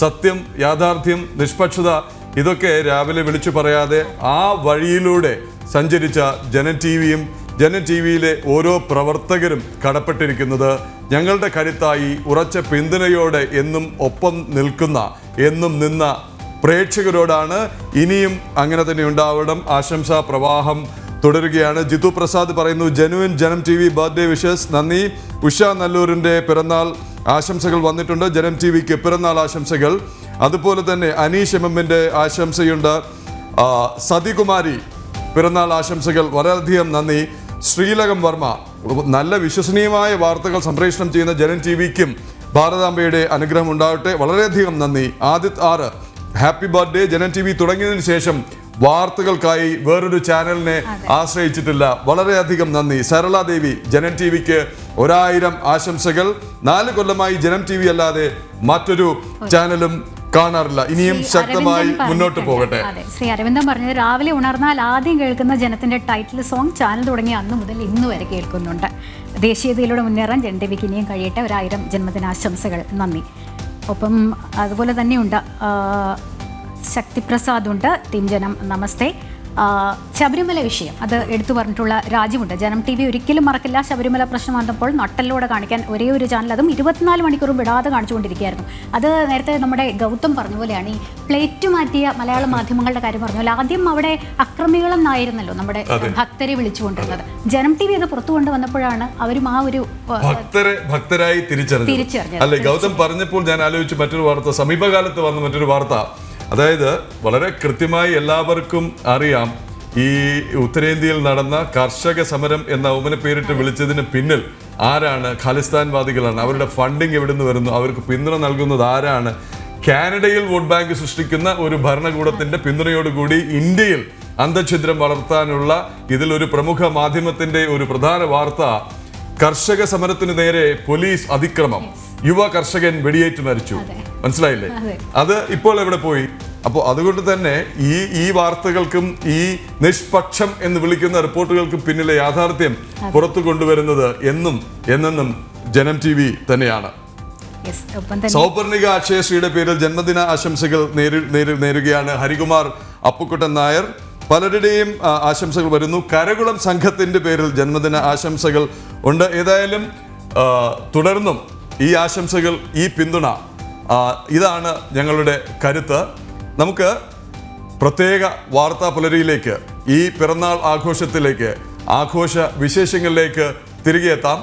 സത്യം യാഥാർത്ഥ്യം നിഷ്പക്ഷത ഇതൊക്കെ രാവിലെ വിളിച്ചു പറയാതെ ആ വഴിയിലൂടെ സഞ്ചരിച്ച ജന ടി വിയും ജനൻ ടി വിയിലെ ഓരോ പ്രവർത്തകരും കടപ്പെട്ടിരിക്കുന്നത് ഞങ്ങളുടെ കരുത്തായി ഉറച്ച പിന്തുണയോടെ എന്നും ഒപ്പം നിൽക്കുന്ന എന്നും നിന്ന പ്രേക്ഷകരോടാണ് ഇനിയും അങ്ങനെ തന്നെ ഉണ്ടാവണം. ആശംസാ പ്രവാഹം തുടരുകയാണ്. ജിത്തു പ്രസാദ് പറയുന്നു ജനുവിൻ ജനം ടി വി ബർത്ത്ഡേ വിഷസ്. നന്ദി. ഉഷ നല്ലൂരിന്റെ പിറന്നാൾ ആശംസകൾ വന്നിട്ടുണ്ട്. ജനം ടി വിക്ക് പിറന്നാൾ ആശംസകൾ. അതുപോലെ തന്നെ അനീഷ് എം എമ്മിന്റെ ആശംസയുണ്ട്. സതികുമാരി പിറന്നാൾ ആശംസകൾ. വളരെയധികം നന്ദി. ശ്രീലകം വർമ്മ നല്ല വിശ്വസനീയമായ വാർത്തകൾ സംപ്രേഷണം ചെയ്യുന്ന ജനം ടി വിക്കും ഭാരതാംബയുടെ അനുഗ്രഹം ഉണ്ടാവട്ടെ വളരെയധികം നന്ദി. ആദിത് ആറ് happy birthday. Janam T V തുടങ്ങിയതിനു ശേഷം വാർത്തകൾക്കായി വേറൊരു ചാനലിനെ ആശ്രയിച്ചിട്ടില്ല. വളരെയധികം നന്ദി. സരള ദേവി ജനൻ ടി വിക്ക് ഒരായിരം ആശംസകൾ. നാല് കൊല്ലമായി ജനം ടി വി അല്ലാതെ മറ്റൊരു ചാനലും കാണാറില്ല. ഇനിയും ശക്തമായി മുന്നോട്ട്. പോകട്ടെ. ശ്രീ അരവിന്ദൻ പറഞ്ഞത് രാവിലെ ഉണർന്നാൽ ആദ്യം കേൾക്കുന്ന ജനത്തിന്റെ ടൈറ്റിൽ സോങ് ചാനൽ തുടങ്ങിയ അന്ന് മുതൽ ഇന്ന് വരെ കേൾക്കുന്നുണ്ട്. ദേശീയതയിലൂടെ മുന്നേറാൻ ജനദേവിക്ക് ഇനിയും കഴിയട്ടെ. ഒരായിരം ജന്മദിനാശംസകൾ. നന്ദി. ഒപ്പം അതുപോലെ തന്നെയുണ്ട് ശക്തിപ്രസാദ് ഉണ്ട് ടീം ജനം നമസ്തേ ശബരിമല വിഷയം അത് എടുത്തു പറഞ്ഞിട്ടുള്ള രാജ്യമുണ്ട് ജനം ടി വി ഒരിക്കലും മറക്കില്ല. ശബരിമല പ്രശ്നം വന്നപ്പോൾ നട്ടലിലൂടെ കാണിക്കാൻ ഒരേ ഒരു ചാനൽ അതും ഇരുപത്തിനാല് മണിക്കൂറും വിടാതെ കാണിച്ചുകൊണ്ടിരിക്കുകയായിരുന്നു. അത് നേരത്തെ നമ്മുടെ ഗൗതം പറഞ്ഞ പോലെയാണ് ഈ പ്ലേറ്റ് മാറ്റിയ മലയാള മാധ്യമങ്ങളുടെ കാര്യം പറഞ്ഞ പോലെ ആദ്യം അവിടെ അക്രമികളെന്നായിരുന്നല്ലോ നമ്മുടെ ഭക്തരെ വിളിച്ചുകൊണ്ടിരുന്നത്. ജനം ടി വി അത് പുറത്തു കൊണ്ടുവന്നപ്പോഴാണ് അവരും ആ ഒരു ഭക്തരെ ഭക്തരായി തിരിച്ചറിഞ്ഞു തിരിച്ചറിഞ്ഞത്. അല്ലെ ഗൗതം പറഞ്ഞപ്പോൾ ഞാൻ ആലോചിച്ച് മറ്റൊരു വാർത്ത സമീപകാലത്ത് വന്ന മറ്റൊരു വാർത്ത. അതായത് വളരെ കൃത്യമായി എല്ലാവർക്കും അറിയാം ഈ ഉത്തരേന്ത്യയിൽ നടന്ന കർഷക സമരം എന്ന ഔമന പേരിട്ട് വിളിച്ചതിന് പിന്നിൽ ആരാണ് ഖാലിസ്ഥാൻവാദികളാണ് അവരുടെ ഫണ്ടിങ് എവിടെ നിന്ന് വരുന്നു? അവർക്ക് പിന്തുണ നൽകുന്നത് ആരാണ്? കാനഡയിൽ വോട്ട് ബാങ്ക് സൃഷ്ടിക്കുന്ന ഒരു ഭരണകൂടത്തിന്റെ പിന്തുണയോടുകൂടി ഇന്ത്യയിൽ അന്തഛിദ്രം വളർത്താനുള്ള ഇതിൽ ഒരു പ്രമുഖ മാധ്യമത്തിന്റെ ഒരു പ്രധാന വാർത്ത കർഷക സമരത്തിന് നേരെ പോലീസ് അതിക്രമം. യുവ കർഷകൻ വെടിയേറ്റ് മരിച്ചു. മനസ്സിലായില്ലേ? അത് ഇപ്പോൾ എവിടെ പോയി? അപ്പോൾ അതുകൊണ്ട് തന്നെ ഈ ഈ വാർത്തകൾക്കും ഈ നിഷ്പക്ഷം എന്ന് വിളിക്കുന്ന റിപ്പോർട്ടുകൾക്കും പിന്നിലെ യാഥാർത്ഥ്യം പുറത്തു കൊണ്ടുവരുന്നത് എന്നും എന്നെന്നും ജനം ടി വി തന്നെയാണ്. സൗപർണിക അക്ഷയശ്രീയുടെ പേരിൽ ജന്മദിന ആശംസകൾ നേരി നേരി- നേരുകയാണ് ഹരികുമാർ അപ്പുക്കുട്ടൻ നായർ. പലരുടെയും ആശംസകൾ വരുന്നു. കരകുളം സംഘത്തിന്റെ പേരിൽ ജന്മദിന ആശംസകൾ ഉണ്ട്. ഏതായാലും തുടർന്നും ഈ ആശംസകൾ ഈ പിന്തുണ ഇതാണ് ഞങ്ങളുടെ കരുത്ത്. നമുക്ക് പ്രത്യേക വാർത്താ പുലരിയിലേക്ക് ഈ പിറന്നാൾ ആഘോഷത്തിലേക്ക് ആഘോഷ വിശേഷങ്ങളിലേക്ക് തിരികെ എത്താം